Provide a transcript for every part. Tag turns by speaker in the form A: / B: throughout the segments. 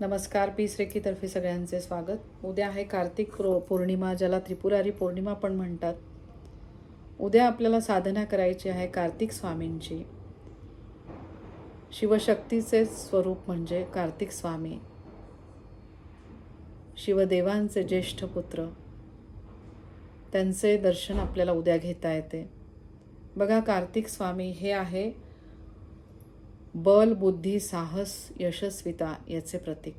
A: नमस्कार पीस रेकीतर्फे सगळ्यांचे स्वागत. उद्या आहे कार्तिक पौ- पौर्णिमा ज्याला त्रिपुरारी पौर्णिमा पण म्हणतात. उद्या आपल्याला साधना करायची आहे कार्तिक स्वामींची. शिवशक्तीचे स्वरूप म्हणजे कार्तिक स्वामी. शिवदेवांचे ज्येष्ठ पुत्र. त्यांचे दर्शन आपल्याला उद्या घेता येते. बघा कार्तिक स्वामी हे आहे बल बुद्धी साहस यशस्विता याचे प्रतीक.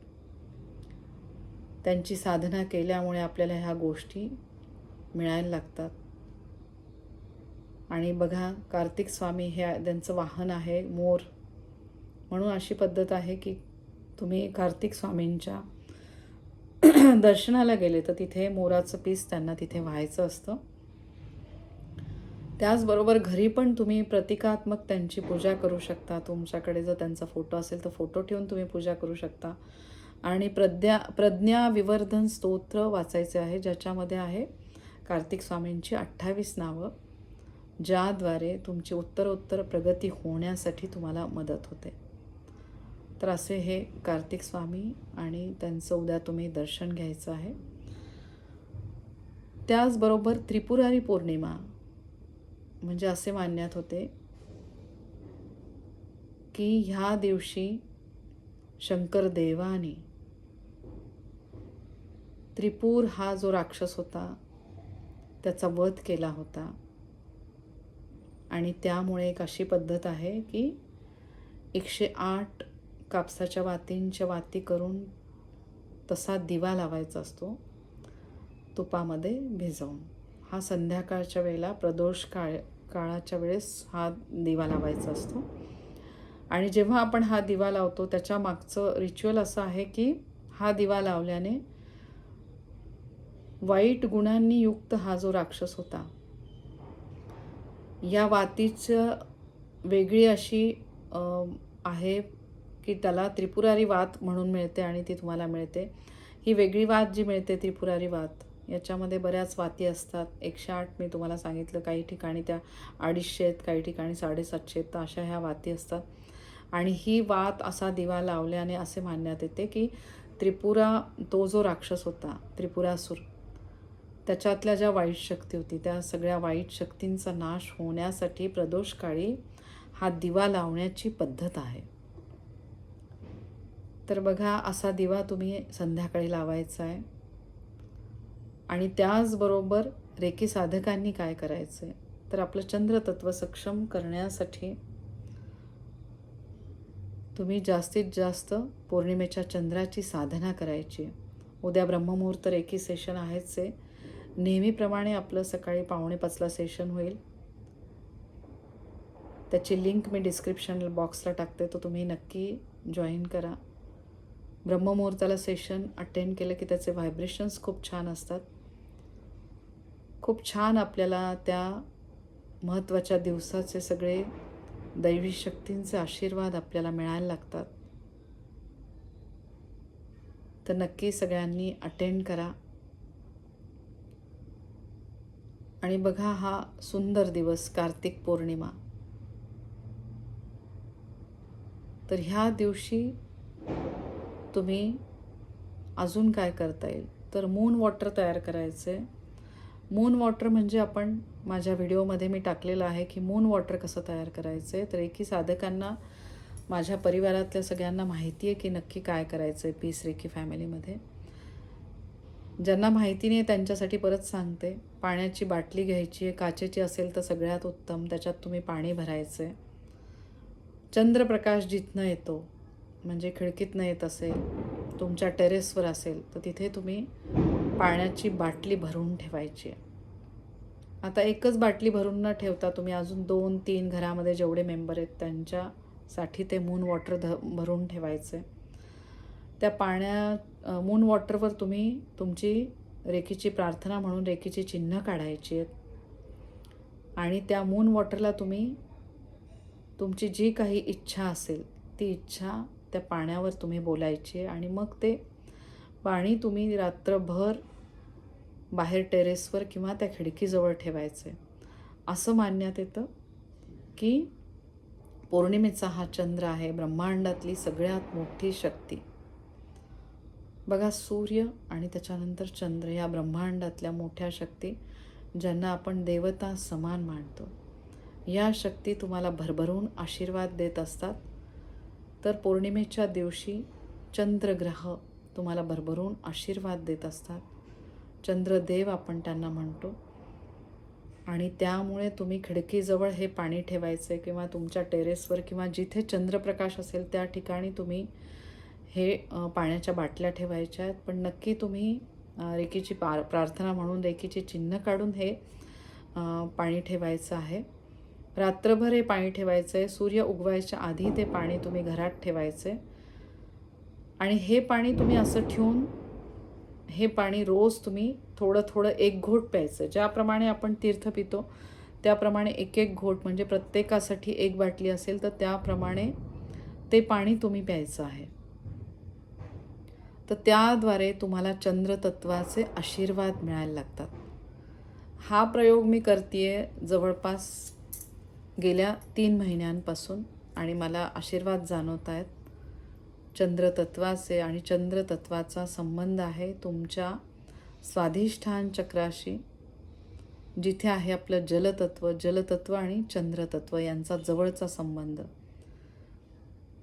A: त्यांची साधना केल्यामुळे आपल्याला ह्या गोष्टी मिळायला लागतात. आणि बघा कार्तिक स्वामी हे त्यांचं वाहन आहे मोर म्हणून अशी पद्धत आहे की तुम्ही कार्तिक स्वामींच्या दर्शनाला गेले तर तिथे मोराचं पीस त्यांना तिथे व्हायचं असतं. त्याचबरोबर घरी पण तुम्ही प्रतिकात्मक त्यांची पूजा करू शकता. तुमच्याकडे जर त्यांचा फोटो असेल तर फोटो ठेवून तुम्ही पूजा करू शकता. आणि प्रज्ञा प्रज्ञा विवर्धन स्तोत्र वाचायचे आहे ज्याच्यामध्ये आहे कार्तिक स्वामींची अठ्ठावीस नावं ज्याद्वारे तुमची उत्तरोत्तर प्रगती होण्यासाठी तुम्हाला मदत होते. तर असे हे कार्तिक स्वामी आणि त्यांचं उद्या तुम्ही दर्शन घ्यायचं आहे. त्याचबरोबर त्रिपुरारी पौर्णिमा म्हणजे असे मानण्यात होते की ह्या दिवशी शंकर देवाने त्रिपूर हा जो राक्षस होता त्याचा वध केला होता. आणि त्यामुळे एक अशी पद्धत आहे की एकशे आठ कापसाच्या वातींच्या वाती करून तसा दिवा लावायचा असतो तुपामध्ये भिजवून. हा संध्याकाळच्या वेळेला प्रदोष काळ काळाच्या वेळेस हा दिवा लावायचा असतो. आणि जेव्हा आपण हा दिवा लावतो त्याच्या मागचं रिच्युअल असं आहे की हा दिवा लावल्याने वाईट गुणांनी युक्त हा जो राक्षस होता या वातीचं वेगळी अशी आहे की त्याला त्रिपुरारी वात म्हणून मिळते आणि ती तुम्हाला मिळते. ही वेगळी वात जी मिळते त्रिपुरारी वात याच्यामध्ये बऱ्याच वाती असतात. एकशे आठ मी तुम्हाला सांगितलं काही ठिकाणी त्या अडीचशे आहेत काही ठिकाणी साडेसातशे आहेत तर अशा ह्या वाती असतात. आणि ही वात असा दिवा लावल्याने असे मानण्यात येते की त्रिपुरा तो जो राक्षस होता त्रिपुरासूर त्याच्यातल्या ज्या वाईट शक्ती होती त्या सगळ्या वाईट शक्तींचा नाश होण्यासाठी प्रदोषकाळी हा दिवा लावण्याची पद्धत आहे. तर बघा असा दिवा तुम्ही संध्याकाळी लावायचा आहे. आणि त्याचबरोबर रेकी साधकांनी काय करायचं आहे तर आपलं चंद्रतत्व सक्षम करण्यासाठी तुम्ही जास्तीत जास्त पौर्णिमेच्या चंद्राची साधना करायची. उद्या ब्रह्ममुहूर्त रेकी सेशन आहेच आहे. नेहमीप्रमाणे आपलं सकाळी पावणे पाचला सेशन होईल. त्याची लिंक मी डिस्क्रिप्शन बॉक्सला टाकते तो तुम्ही नक्की जॉईन करा. ब्रह्ममुहूर्ताला सेशन अटेंड केलं की त्याचे व्हायब्रेशन्स खूप छान असतात. खूप छान आपल्याला त्या महत्त्वाच्या दिवसाचे सगळे दैवी शक्तींचे आशीर्वाद आपल्याला मिळायला लागतात. तर नक्की सगळ्यांनी अटेंड करा. आणि बघा हा सुंदर दिवस कार्तिक पौर्णिमा. तर ह्या दिवशी तुम्ही अजून काय करता येईल? तर मून वॉटर तयार करायचं. आहे मून वॉटर म्हणजे आपण माझ्या व्हिडिओमध्ये मी टाकलेलं आहे की मून वॉटर कसं तयार करायचं आहे तर एकी साधकांना माझ्या परिवारातल्या सगळ्यांना माहिती आहे की नक्की काय करायचं आहे पीस रेकी फॅमिलीमध्ये ज्यांना माहिती नाही त्यांच्यासाठी परत सांगते. पाण्याची बाटली घ्यायची आहे काचेची असेल तर सगळ्यात उत्तम त्याच्यात तुम्ही पाणी भरायचं आहे चंद्रप्रकाश जिथनं येतो म्हणजे खिडकीतनं येत असेल तुमच्या टेरेसवर असेल तर तिथे तुम्ही पाण्याची बाटली भरून ठेवायची आहे. आता एकच बाटली भरून न ठेवता तुम्ही अजून दोन तीन घरामध्ये जेवढे मेंबर आहेत त्यांच्यासाठी ते मून वॉटर ध भरून ठेवायचं. त्या पाण्या मून वॉटरवर तुम्ही तुमची रेखीची प्रार्थना म्हणून रेखीची चिन्ह काढायची आहेत. आणि त्या मून वॉटरला तुम्ही तुमची जी काही इच्छा असेल ती इच्छा त्या पाण्यावर तुम्ही बोलायची आहे आणि मग ते पाणी तुम्ही रात्रभर बाहेर टेरेसवर किंवा त्या खिडकीजवळ ठेवायचं आहे असं मानण्यात येतं की पौर्णिमेचा हा चंद्र आहे ब्रह्मांडातली सगळ्यात मोठी शक्ती. बघा सूर्य आणि त्याच्यानंतर चंद्र या ब्रह्मांडातल्या मोठ्या शक्ती ज्यांना आपण देवता समान मानतो. या शक्ती तुम्हाला भरभरून आशीर्वाद देत असतात. तर पौर्णिमेच्या दिवशी चंद्रग्रह तुम्हाला भरभरून आशीर्वाद देत असतात. चंद्रदेव आपण त्यांना म्हणतो. आणि त्यामुळे तुम्ही खिडकीजवळ हे पाणी ठेवायचं किंवा तुमच्या टेरेसवर किंवा जिथे चंद्रप्रकाश असेल त्या ठिकाणी तुम्ही हे पाण्याच्या बाटल्या ठेवायच्या. आहेत पण नक्की तुम्ही रेखीची रेकीची पार प्रार्थना म्हणून रेकीचे चिन्ह काढून हे पाणी ठेवायचं आहे. रात्रभर हे पाणी ठेवायचं आहे सूर्य उगवायच्या आधी ते पाणी तुम्ही घरात ठेवायचं. आहे आणि हे पाणी तुम्ही असं ठेवून हे पाणी रोज तुम्ही थोडं थोडं एक घोट प्यायचं. ज्याप्रमाणे आपण तीर्थ पितो त्याप्रमाणे एक एक घोट म्हणजे प्रत्येकासाठी एक बाटली असेल तर त्याप्रमाणे ते पाणी तुम्ही प्यायचं आहे. तर त्याद्वारे तुम्हाला चंद्रतत्वाचे आशीर्वाद मिळायला लागतात. हा प्रयोग मी करते जवळपास गेल्या तीन महिन्यांपासून आणि मला आशीर्वाद जाणवत आहेत चंद्रतत्वाचे आणि चंद्रतत्वाचा संबंध आहे तुमच्या स्वाधिष्ठान चक्राशी जिथे आहे आपलं जलतत्व जलतत्व आणि चंद्रतत्व यांचा जवळचा संबंध.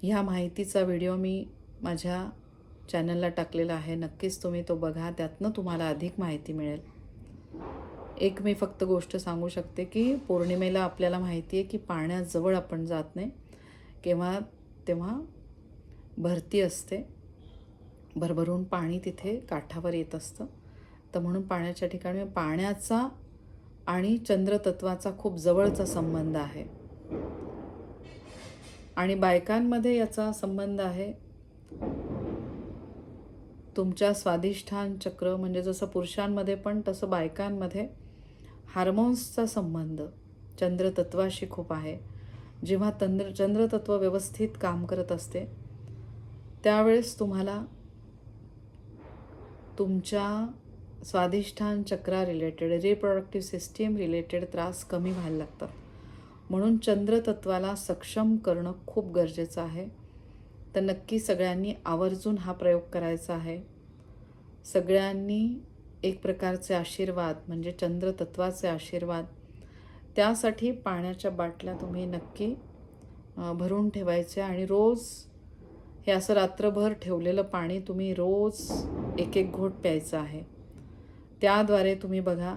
A: ह्या माहितीचा व्हिडिओ मी माझ्या चॅनलला टाकलेला आहे. नक्कीच तुम्ही तो बघा त्यातनं तुम्हाला अधिक माहिती मिळेल. एक मी फक्त गोष्ट सांगू शकते की पौर्णिमेला आपल्याला माहिती आहे की पाण्याजवळ आपण जात नाही. केव्हा तेव्हा भरती असते. भरभरून पाणी तिथे काठावर येत असतं. तर म्हणून पाण्याच्या ठिकाणी पाण्याचा आणि चंद्रतत्वाचा खूप जवळचा संबंध आहे. आणि बायकांमध्ये याचा संबंध आहे. तुमच्या स्वादिष्ठान चक्र म्हणजे जसं पुरुषांमध्ये पण तसं बायकांमध्ये हार्मोन्सचा संबंध चंद्रतत्वाशी खूप आहे. जेव्हा तंद्र चंद्रतत्व व्यवस्थित काम करत असते त्यावेळेस तुम्हाला तुमच्या स्वाधिष्ठान चक्रा रिलेटेड रिप्रोडक्टिव्ह सिस्टीम रिलेटेड त्रास कमी व्हायला लागतात. म्हणून चंद्रतत्वाला सक्षम करणं खूप गरजेचं आहे. तर नक्की सगळ्यांनी आवर्जून हा प्रयोग करायचा आहे. सगळ्यांनी एक प्रकारचे आशीर्वाद म्हणजे चंद्रतत्वाचे आशीर्वाद त्यासाठी पाण्याच्या बाटल्या तुम्ही नक्की भरून ठेवायचे आणि रोज हे असं रात्रभर ठेवलेलं पाणी तुम्ही रोज एक एक घोट प्यायचं आहे. त्याद्वारे तुम्ही बघा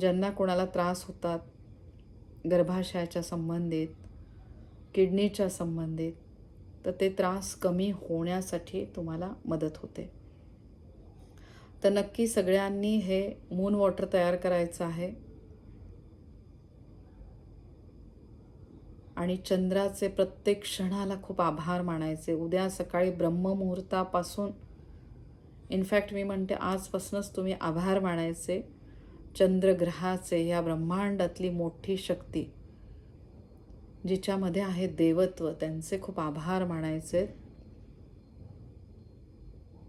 A: ज्यांना कोणाला त्रास होतात गर्भाशयाच्या संबंधित किडनीच्या संबंधित तर ते त्रास कमी होण्यासाठी तुम्हाला मदत होते. तर नक्की सगळ्यांनी हे मून वॉटर तयार करायचं आहे. आणि चंद्राचे प्रत्येक क्षणाला खूप आभार मानायचे. उद्या सकाळी ब्रह्ममुहूर्तापासून इनफॅक्ट मी म्हणते आजपासूनच तुम्ही आभार मानायचे. चंद्रग्रहाचे या ब्रह्मांडातली मोठी शक्ती जिच्यामध्ये आहे देवत्व त्यांचे खूप आभार मानायचे.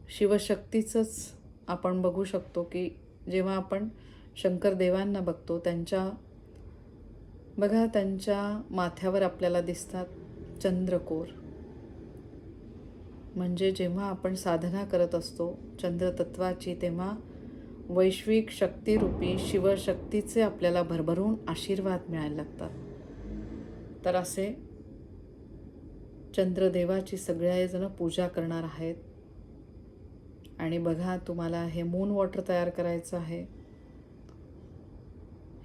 A: शिवशक्तीचंच आपण बघू शकतो की जेव्हा आपण शंकरदेवांना बघतो त्यांच्या बघा त्यांच्या माथ्यावर आपल्याला दिसतात चंद्रकोर. म्हणजे जेव्हा आपण साधना करत असतो चंद्रतत्वाची तेव्हा वैश्विक शक्तिरूपी शिवशक्तीचे आपल्याला भरभरून आशीर्वाद मिळायला लागतात. तर असे चंद्रदेवाची सगळेजणं पूजा करणार आहेत. आणि बघा तुम्हाला हे मून वॉटर तयार करायचं आहे.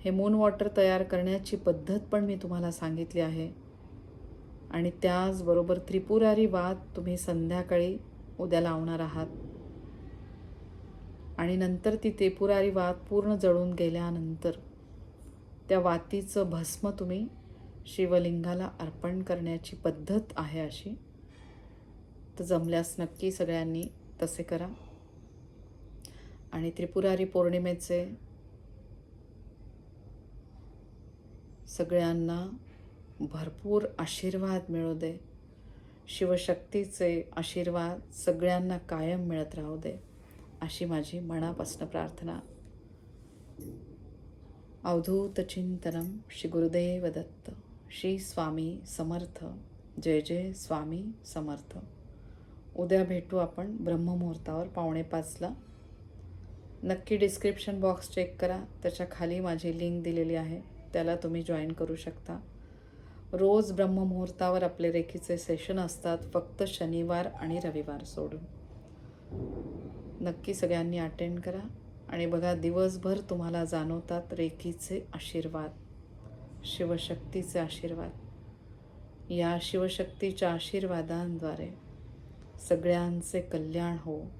A: हे मून वॉटर तयार करण्याची पद्धत पण मी तुम्हाला सांगितली आहे. आणि त्याचबरोबर त्रिपुरारी वाद तुम्ही संध्याकाळी उद्या लावणार आहात. आणि नंतर ती त्रिपुरारी वात पूर्ण जळून गेल्यानंतर त्या वातीचं भस्म तुम्ही शिवलिंगाला अर्पण करण्याची पद्धत आहे अशी. तर जमल्यास नक्की सगळ्यांनी तसे करा. आणि त्रिपुरारी पौर्णिमेचे सगळ्यांना भरपूर आशीर्वाद मिळू दे. शिवशक्तीचे आशीर्वाद सगळ्यांना कायम मिळत राहू दे अशी माझी मनापासून प्रार्थना. अवधूत चिंतनम श्री गुरुदेव दत्त. श्री स्वामी समर्थ. जय जय स्वामी समर्थ. उद्या भेटू आपण ब्रह्ममुहूर्तावर पावणे पाचला. नक्की डिस्क्रिप्शन बॉक्स चेक करा त्याच्याखाली माझी लिंक दिलेली आहे. त्याला तुम्ही जॉईन करू शकता. रोज ब्रह्ममुहूर्तावर आपले रेखीचे सेशन असतात. फक्त शनिवार आणि रविवार सोडून. नक्की सगळ्यांनी अटेंड करा. आणि बघा दिवसभर तुम्हाला जाणवतात रेखीचे आशीर्वाद. शिवशक्तीचे आशीर्वाद. या शिवशक्तीच्या आशीर्वादांद्वारे सगळ्यांचे कल्याण हो.